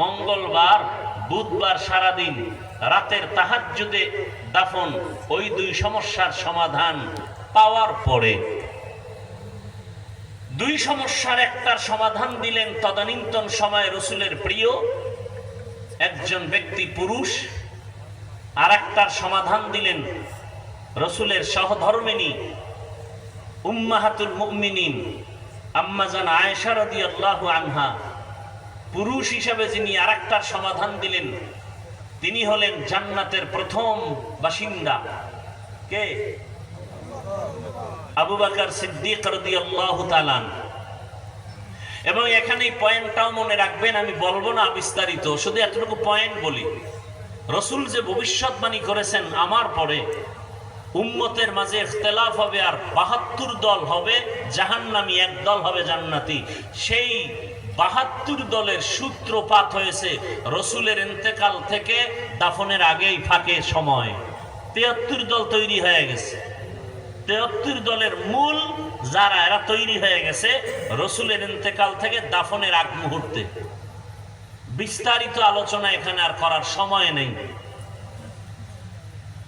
মঙ্গলবার, বুধবার সারাদিন রাতের তাহাজ্জুদে দাফন ওই দুই সমস্যার সমাধান পাওয়ার পরে। দুই সমস্যার একটার সমাধান দিলেন তদানীন্তন সময় রসুলের প্রিয় একজন ব্যক্তি পুরুষ আর একটার সমাধান দিলেন রসুলের সহধর্মিনী উম্মাহাতুল মুমিনিন আম্মাজান আয়েশা রাদিয়াল্লাহু আনহা। পুরুষ হিসাবে যিনি আরেকটার সমাধান দিলেন, তিনি হলেন জান্নাতের প্রথম বাসিন্দা। কে? আবু বকর সিদ্দিক এবং এখানে পয়েন্টটাও মনে রাখবেন, আমি বলব না বিস্তারিত, শুধু এতটুকু পয়েন্ট বলি। রসুল যে ভবিষ্যৎবাণী করেছেন আমার পরে, উম্মতের মাঝে ইখতলাফ হবে আর বাহাত্তর দল হবে, জাহান্নামী এক দল হবে জান্নাতি। সেই বাহাত্তর দলের সূত্রপাত হয়েছে রসুলের ইন্তেকাল থেকে দাফনের আগেই ফাঁকে সময়। তেয়াত্তর দল তৈরি হয়ে গেছে। তেয়াত্তর দলের মূল যারা, এরা তৈরি হয়ে গেছে রসুলের ইন্তেকাল থেকে দাফনের আগ মুহূর্তে। বিস্তারিত আলোচনা এখানে আর করার সময় নেই।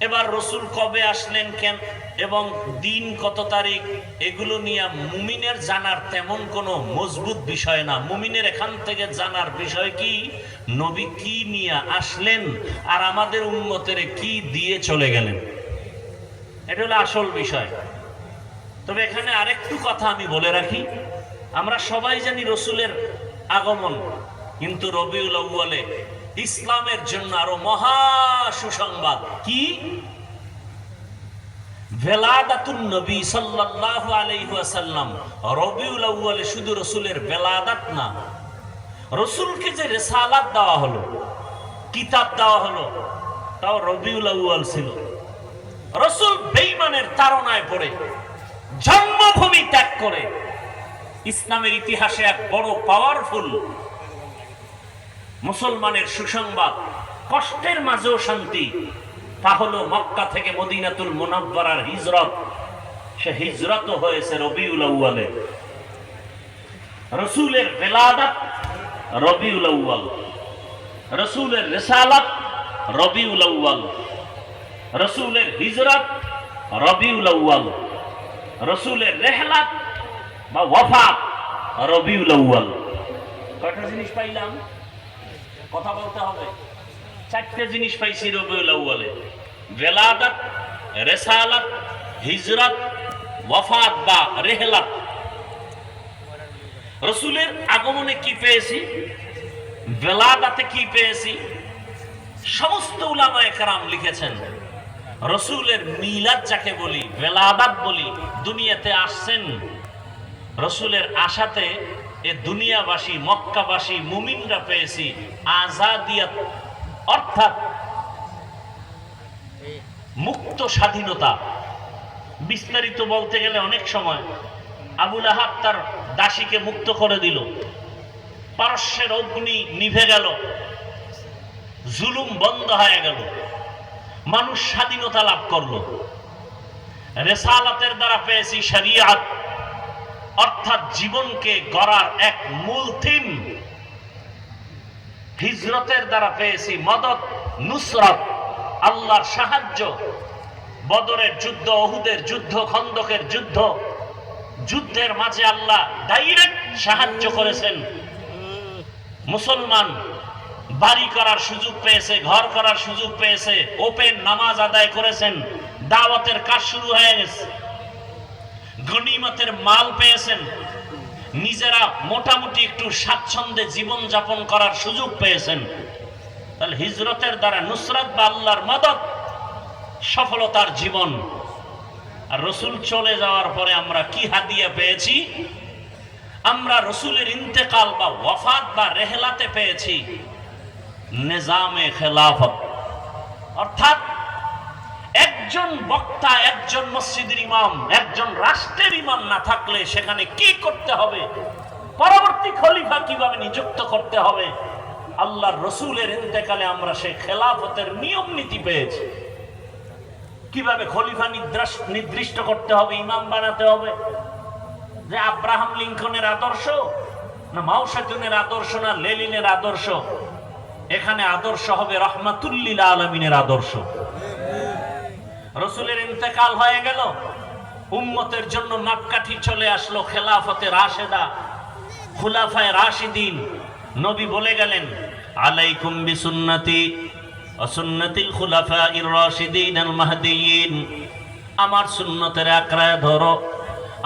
এবার রসুল কবে আসলেন কেন? এবং দিন কত তারিখ? এগুলো নিয়ে মুমিনের জানার তেমন কোনো মজবুত বিষয় না। মুমিনের এখান থেকে জানার বিষয় কি? নবী কি নিয়ে আসলেন? আর আমাদের উন্মতের কি দিয়ে চলে গেলেন? এটা হলো আসল বিষয়। তবে এখানে আরেকটু কথা আমি বলে রাখি। আমরা সবাই জানি রসুলের আগমন। কিন্তু রবিউল আউ্বালে ইসলামের জন্য আরও মহা সুসংবাদ। কি? তাও রবিউল বেইমানের তাড়নায় পড়ে, জন্মভূমি ত্যাগ করে, ইসলামের ইতিহাসে এক বড় পাওয়ারফুল মুসলমানের সুসংবাদ, কষ্টের মাঝেও শান্তি। তা হলো মক্কা থেকে মদিনাতুল মুনাব্বারার হিজরত। সে হিজরত হয়েছে রবিউল আউ্বালে রসুলের বেলাদাত রবিউল আউ্বাল রসুলের রেসালাত রবিউল আউ্বাল রসুলের হিজরত রবিউল আউ্বাল রসুলের রেহলাত বা ওয়াফাত রবিউল আউ্বাল কটা জিনিস পাইলাম? কথা বলতে হবে। চারটে জিনিস পাইছি রবিউল আউ্বালে বেলাদাত রেসালাত, হিজরত, ওয়াফাত বা রেহলাত। রসুলের আগমনে কি পেয়েছি? বেলাদাতে কি পেয়েছি? সমস্ত উলামা একরাম লিখেছেন, রসুলের মিলাদ যাকে বলি বেলাদাত বলি, দুনিয়াতে আসছেন। রসুলের আশাতে এ দুনিয়াবাসী, মক্কাবাসী, মুমিনরা পেয়েছি, আজাদিয়াত, অর্থাৎ মুক্ত স্বাধীনতা। বিস্তারিত বলতে গেলে অনেক সময় আবুল আহাব তার দাসীকে মুক্ত করে দিল। পারস্যের অগ্নি নিভে গেল। জুলুম বন্ধ হয়ে গেল। মানুষ স্বাধীনতা লাভ করল। রেসালাতের দ্বারা পেয়েছি শরিয়াত। অর্থাৎ জীবনকে গড়ার এক মূল থিম। হিজরতের দ্বারা পেয়েছি মদত, নুসরত, আল্লাহর সাহায্য, বদরের যুদ্ধ অহুদের যুদ্ধ, খন্দকের যুদ্ধ। যুদ্ধের মাঝে আল্লাহ ডাইরেক্ট সাহায্য করেছেন। মুসলমান বাড়ি করার সুযোগ পেয়েছে, ঘর করার সুযোগ পেয়েছে, ওপেন নামাজ আদায় করেছেন, দাওয়াতের কাজ শুরু হয়ে গেছে। গনিমতের মাল পেয়েছেন। নিজেরা মোটামুটি একটু স্বাচ্ছন্দ্যে জীবন যাপন করার সুযোগ পেয়েছেন। তাহলে হিজরতের দ্বারা নুসরত বা আল্লাহর মদত সফলতার জীবন। আর রসুল চলে যাওয়ার পরে আমরা কি হাদিয়া পেয়েছি? আমরা রসুলের ইন্তেকাল বা ওয়াফাত বা রেহলাতে পেয়েছি। নিজামে খেলাফত। অর্থাৎ একজন বক্তা, একজন মসজিদের ইমাম, একজন রাষ্ট্রের ইমাম না থাকলে সেখানে কি করতে হবে? পরবর্তী খলিফা কীভাবে নিযুক্ত করতে হবে? আল্লাহর রসুলের ইন্তেকালে আমরা সেই খেলাফতের নিয়ম নীতি পেয়েছি। কীভাবে খলিফা নির্দিষ্ট করতে হবে, ইমাম বানাতে হবে? যে আব্রাহাম লিঙ্কনের আদর্শ না মাউসাতুনের আদর্শ না লেলিনের আদর্শ? এখানে আদর্শ হবে রহমাতুল্লিল আলমিনের আদর্শ। রসুলের ইন্তেকাল হয়ে গেল। উম্মতের জন্য মাপকাঠি চলে আসলো খেলাফতে রাশেদা, খুলাফায় রাশিদিন। নবী বলে গেলেন, আলাইকুম বিসুন্নতি, অসুন্নতিল খুলাফা ইর রাশিদিন আল মাহদিয়িন। আমার সুন্নতের আঁকড়ায় ধরো,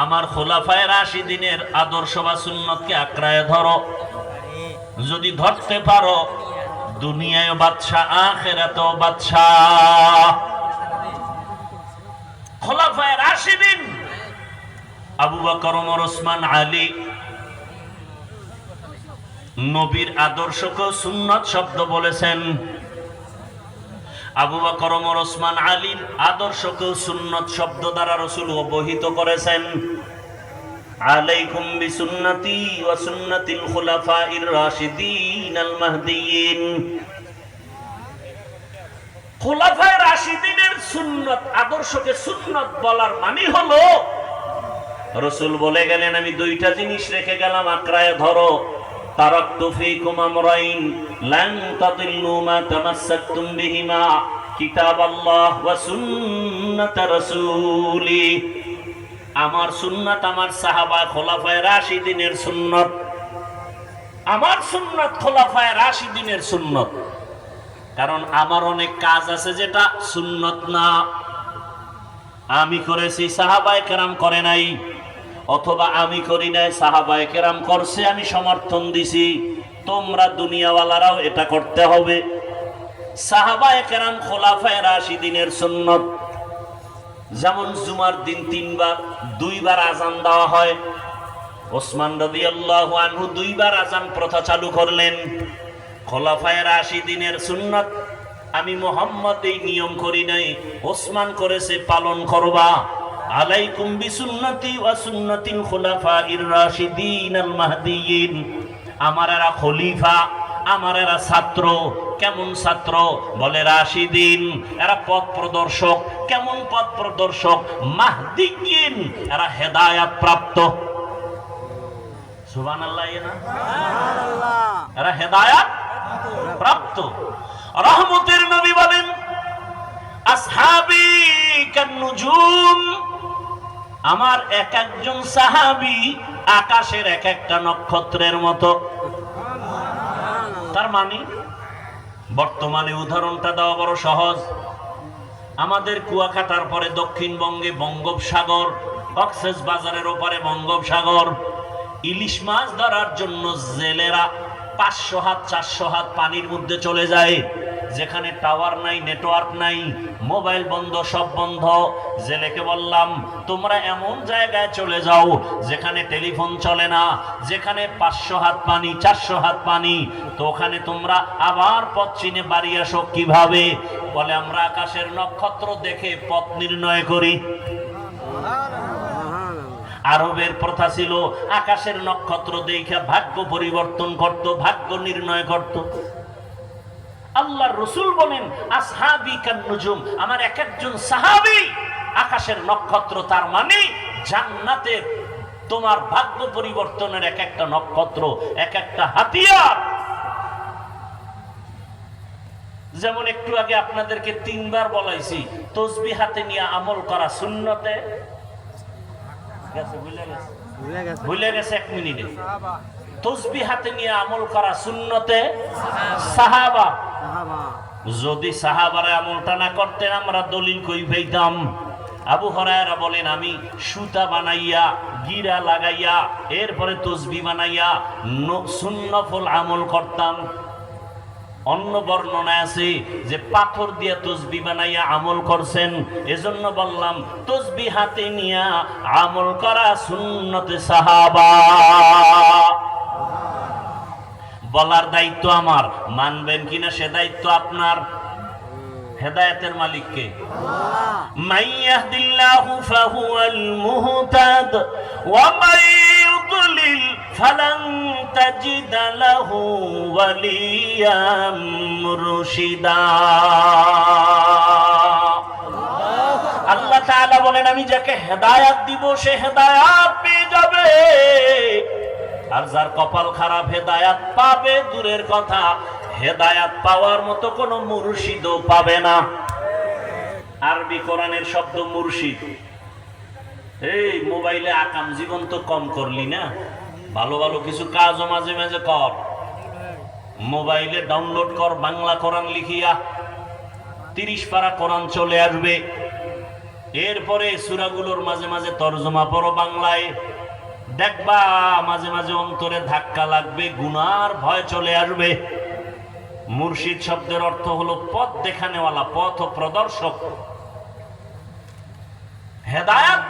আমার খোলাফায় রাশিদিনের আদর্শ বা সুন্নতকে আঁকড়ায় ধরো। যদি ধরতে পারো, দুনিয়ায় বাদশাহ, আখেরাতেও বাদশাহ। খোলাফায় রাশিদিন, আবু বকর ওসমান, আলী, নবীর আদর্শকে সুন্নত শব্দ বলেছেন। আবু ওমর, ওসমান, আলীর আদর্শকে সুন্নত শব্দ দ্বারা রসুল অবহিত করেছেন। আলাইকুম বিসুন্নতি ওয়া সুন্নাতিল রাশিদিন আল মাহদিয়িন খোলাফায় রাশিদিনের সুন্নত, আদর্শকে সুন্নত বলার মানে হলো, রসুল বলে গেলেন, আমি দুইটা জিনিস রেখে গেলাম আক্রায় ধরো। তারাক্তু ফীকুম আমরাইন, লান তাদিল্লু মা তামাসসাকতুম বিহিমা। কিতাবাল্লাহ ওয়া সুন্নাত রাসূলি। আমার সুন্নাত আমার সাহাবা খোলাফায় রাশিদিনের সুন্নত। আমার সুন্নত খোলাফায় রাশিদিনের সুন্নত। কারণ আমার অনেক কাজ আছে যেটা সুন্নত না। আমি করেছি, সাহাবায় কেরাম করে নাই। অথবা আমি করি নাই, সাহাবায় কেরাম করছে, আমি সমর্থন দিছি। তোমরা দুনিয়াওয়ালারাও এটা করতে হবে। সাহাবায় কেরাম খোলাফায় রাশি দিনের সুন্নত। যেমন জুমার দিন তিনবার, দুইবার আজান দেওয়া হয়। ওসমান রাদিয়াল্লাহু আনহু দুইবার আজান প্রথা চালু করলেন। খোলাফায় রাশি দিনের সুন্নত। আমি মোহাম্মদ এই নিয়ম করি নাই ওসমান করেছে পালন করবা। আলাইকুম বিসুন্নতি ওয়া সুন্নাতিল খুলাফাইর রাশিদিন আল মাহদিয়িন। আমার এরা খলিফা আমার এরা ছাত্র। কেমন ছাত্র? বলে রাশিদিন এরা পথ প্রদর্শক। কেমন পথ প্রদর্শক? এরা হেদায়াত প্রাপ্ত। সুবহানাল্লাহ না? এরা হেদায়াত প্রাপ্ত। রহমতের নবী বলেন, আসহাবি কান্নুজুম। আমার এক একজন সাহাবি আকাশের এক একটা নক্ষত্রের মতো। তার মানে বর্তমানে উদাহরণটা দেওয়া বড় সহজ। আমাদের কুয়াকাটার পরে দক্ষিণবঙ্গে বঙ্গোপসাগর, কক্সেস বাজারের ওপারে বঙ্গোপসাগর। ইলিশ মাছ ধরার জন্য জেলেরা পাঁচশো হাত, চারশো হাত পানির মধ্যে চলে যায়। যেখানে টাওয়ার নাই নেটওয়ার্ক নাই মোবাইল বন্ধ, সব বন্ধ। জেলেকে বললাম, তোমরা এমন জায়গায় চলে যাও যেখানে টেলিফোন চলে না, যেখানে পাঁচশো হাত পানি, চারশো হাত পানি। তো ওখানে তোমরা আবার পথ চিনে বাড়ি আসো কীভাবে? বলে, আমরা আকাশের নক্ষত্র দেখে পথ নির্ণয় করি। আরবের প্রথা ছিল আকাশের নক্ষত্র দেখে ভাগ্য পরিবর্তন করত, ভাগ্য নির্ণয় করত। আল্লাহর রসুল বলেন, আসহাবি কান্নুজুম আমার এক একজন সাহাবি আকাশের নক্ষত্র, তার মানে জান্নাতের তোমার ভাগ্য পরিবর্তনের এক একটা নক্ষত্র এক একটা হাতিয়ার। যেমন একটু আগে আপনাদেরকে তিনবার বলাইছি তসবি হাতে নিয়ে আমল করা শূন্যতে ভুলে গেছে। এক মিনিটে। তসবি হাতে নিয়ে আমল করা শূন্যতে সাহাবা। যদি সাহাবারে আমলটা না করতেন আমরা দলিল কই পেতাম আবু হরায়রা বলেন আমি সুতা বানাইয়া গিরা লাগাইয়া এরপরে তসবি বানাইয়া সুন্নফল আমল করতাম। অন্য বর্ণনা আছে যে পাথর দিয়ে তসবি বানাইয়া আমল করছেন। এজন্য বললাম তসবি হাতে নিয়া আমল করা সুন্নতে সাহাবা। বলার দায়িত্ব আমার। মানবেন কিনা সে দায়িত্ব আপনার? হেদায়তের মালিককে। মাইয়াহদিল্লাহু ফাহুয়াল মুহতাদ ওয়া মাই فلن تجد له وليا مرشدا আল্লাহ তাআলা বলেন আমি যাকে হেদায়াত দিব সে হেদায়াত পেয়ে যাবে আর যার কপাল খারাপ হেদায়াত পাবে দূরের কথা হেদায়াত পাওয়ার মতো কোনো মুর্শিদও পাবে না আরবি কোরআনের শব্দ মুর্শিদ এই মোবাইলে আকাম জীবন তো কম করলি না ভালো ভালো কিছু কাজও মাঝে মাঝে কর। মোবাইলে ডাউনলোড কর, বাংলা কোরআন লিখিয়া। তিরিশ পারা কোরআন চলে আসবে। এরপরে সুরাগুলোর মাঝে মাঝে তর্জমা পড়ো বাংলায়। দেখবা মাঝে মাঝে অন্তরে ধাক্কা লাগবে, গুনার ভয় চলে আসবে। মুর্শিদ শব্দের অর্থ হলো পথ দেখানেওয়ালা, পথ প্রদর্শক। হেদায়াত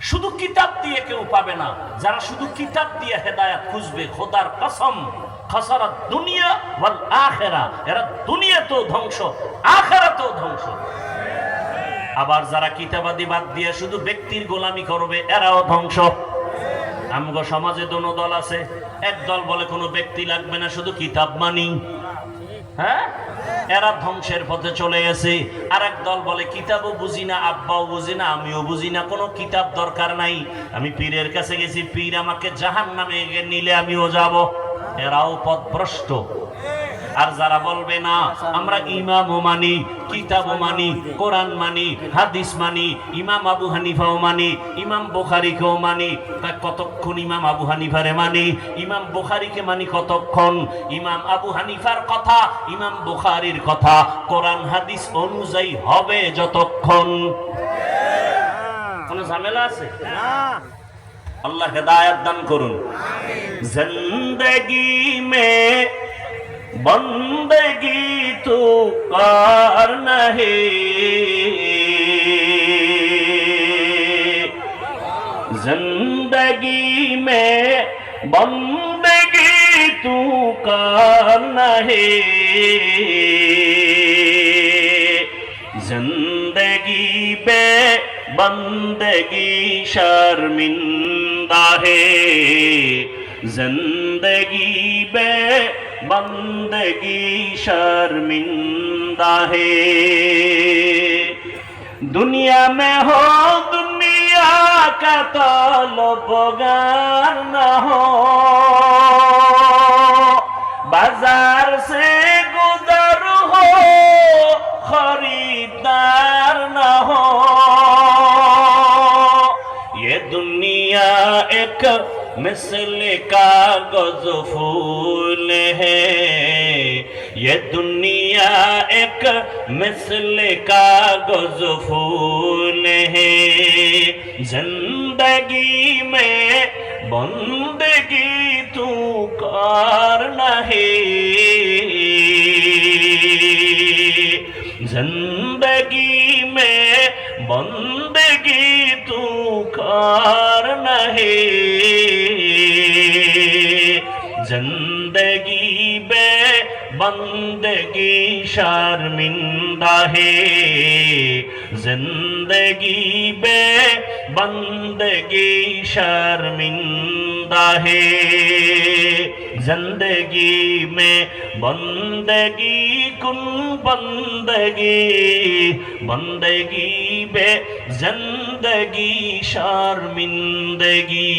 শুধু কিতাব দিয়ে কেউ পাবে না। যারা শুধু কিতাব দিয়ে হেদায়াত খুঁজবে, খোদার কসম, খসরাত দুনিয়া ওয়াল আখেরা। এরা দুনিয়া তো ধ্বংস আখেরা তো ধ্বংস। আবার যারা কিতাবাদি বাদ দিয়ে শুধু ব্যক্তির গোলামি করবে, এরাও ধ্বংস। আমগো সমাজে দোনো দল আছে। এক দল বলে কোনো ব্যক্তি লাগবে না, শুধু কিতাব মানি হ্যাঁ? এরা ধ্বংসের পথে চলে গেছে। আর এক দল বলে, কিতাবও বুঝি না, আব্বাও বুঝি না, আমিও বুঝি না, কোনো কিতাব দরকার নাই। আমি পীরের কাছে গেছি, পীর আমাকে জাহান নামে নিলে আমিও যাব। এরাও পথভ্রষ্ট। আর যারা বলবে না, আমরা ইমামও মানি, কিতাবও মানি, কোরআন মানি, হাদিস মানি, ইমাম আবু হানিফাও মানি, ইমাম বুখারিকেও মানি। তা কতক্ষণ ইমাম আবু হানিফারে মানি? ইমাম বুখারিকে মানি কতক্ষণ? ইমাম আবু হানিফার কথা, ইমাম বুখারির কথা। কোরআন, হাদিস অনুযায়ী হবে যতক্ষণ। কোনো ঝামেলা আছে? আল্লাহ হেদায়ত দান করুন। জিন্দগি মে बंदगी तो कार नहीं। ज़िंदगी में बंदगी तू कार नहीं। ज़िंदगी बे बंदगी शर्मिंदा है। ज़िंदगी बे बंदगी शर्मिंदा है दुनिया में हो दुनिया का तलबगार न हो बाजार से गुजर हो खरीदार न हो ये दुनिया एक मिसल कागज़ फूल है। ये दुनिया एक मिसल कागज़ फूल है। ज़िंदगी में बंदगी तू कार नहीं شرمندہ ہے زندگی بے بندگی شرمندہ ہے زندگی میں بندگی کن بندگی بندگی بے زندگی شرمندگی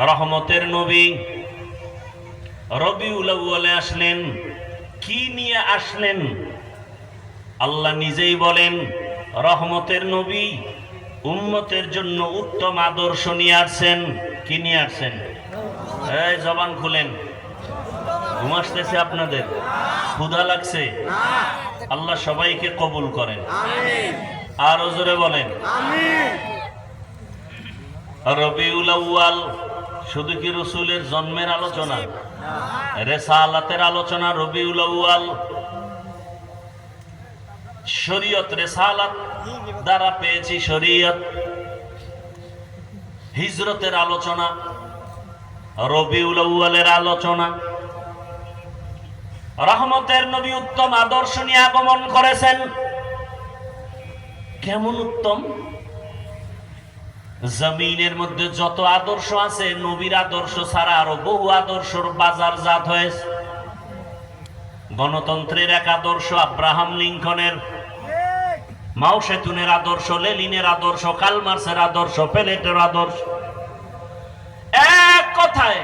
رحمتر نبی রবিউল আউয়ালে আসলেন, কি নিয়ে আসলেন? আল্লাহ নিজেই বলেন, রহমতের নবী উম্মতের জন্য উত্তম আদর্শ নিয়ে আসছেন, কি নিয়ে আসছেন? এই জবান খুলেন। ঘুম আপনাদের। ক্ষুধা লাগছে। আল্লাহ সবাইকে কবুল করেন। আর জোরে বলেন। রবিউল আউয়াল শুধু কি রসুলের জন্মের আলোচনা? রেসালাতের আলোচনা রবিউল আউয়াল। শরীয়ত রেসালাত দ্বারা পেয়েছি শরীয়ত। হিজরতের আলোচনা, রবিউল আউয়ালের আলোচনা। রহমতের নবী উত্তম আদর্শ নিয়ে আগমন করেছেন। কেমন উত্তম? জমিনের মধ্যে যত আদর্শ আছে, নবীর আদর্শ ছাড়া আরও বহু আদর্শর বাজার জাত হয়েছে। গণতন্ত্রের এক আদর্শ আব্রাহাম লিঙ্কনের, মাও সেতুনের আদর্শ লেলিনের আদর্শ কালমার্সের আদর্শ, পেলেটের আদর্শ। এক কথায়,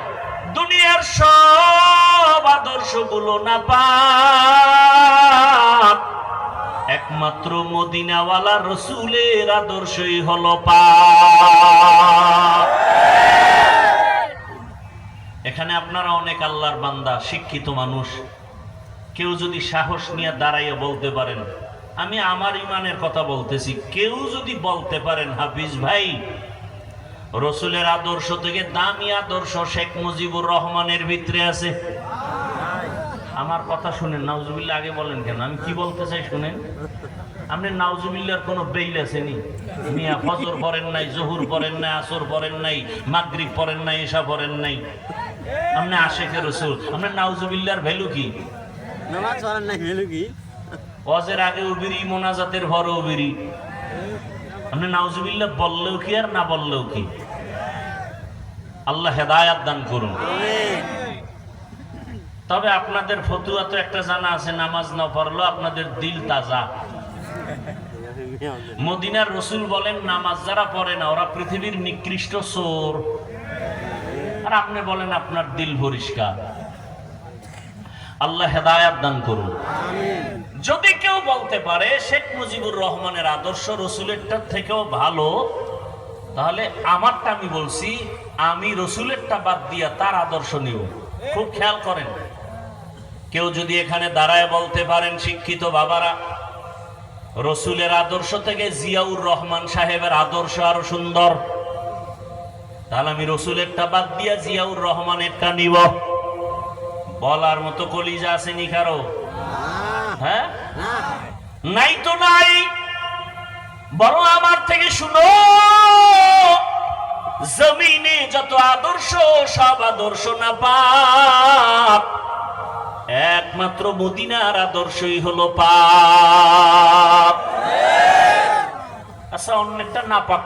দুনিয়ার সব আদর্শগুলো না পাক একমাত্র মদিনাওয়ালা রসুলের আদর্শই হলো এখানে আপনারা অনেক আল্লাহর বান্দা, শিক্ষিত মানুষ। কেউ যদি সাহস নিয়ে দাঁড়াইয়া বলতে পারেন, আমি আমার ইমানের কথা বলতেছি, কেউ যদি বলতে পারেন, হাফিজ ভাই, রসুলের আদর্শ থেকে দামি আদর্শ শেখ মুজিবুর রহমানের ভিতরে আছে। আমার কথা শুনেন নাউজুবিল্লা আগে বলেন কেন? আমি কি বলতে চাই শুনেন? আপনি নাউজুবিল্লার কোনো বেইল আছেনি মিয়া ফজর পড়েন নাই জহুর পড়েন নাই আসর পড়েন নাই মাগরিব পড়েন নাই এসা পড়েন নাই। আপনি আশেখের রসুল আপনার নাউজুবিল্লার ভ্যালু কি? নামাজ পড়ার নাই হলো কি? অজের আগে উবিরি মোনাজাতের ভর উবিরি। আপনি নাউজুবিল্লাহ বললেও কি আর না বললেও কি? আল্লাহ হেদায়াত দান করুন। তবে আপনাদের ফতুয়া তো একটা জানা আছে, নামাজ না পড়ল আপনাদের দিল তাজা। মদিনার রসুল বলেন, নামাজ যারা পড়ে না, ওরা পৃথিবীর নিকৃষ্ট সোর আর আপনি বলেন, আপনার দিল পরিষ্কার। আল্লাহ হেদায়াত দান করুন। যদি কেউ বলতে পারে, শেখ মুজিবুর রহমানের আদর্শ রসুলেরটার থেকেও ভালো, তাহলে আমারটা আমি বলছি, আমি রসুলেরটা বাদ দিয়া তার আদর্শ নিব। খুব খেয়াল করেন। কেউ যদি এখানে দাঁড়ায় বলতে পারেন, শিক্ষিত বাবারা, রসুলের আদর্শ থেকে জিয়াউর রহমান সাহেবের আদর্শ আরও সুন্দর। তাহলে আমি রসুলেরটা বাদ দিয়া জিয়াউর রহমানেরটা নিব। বলার মতো কলিজা আসেনি কারও? হ্যাঁ? নাই তো নাই। বরং আমার থেকে শুনো, জমিনে যত আদর্শ, সব আদর্শ না পাপ একমাত্র মদিনার আদর্শই হলো পাপ। আচ্ছা অন্যটা না পাক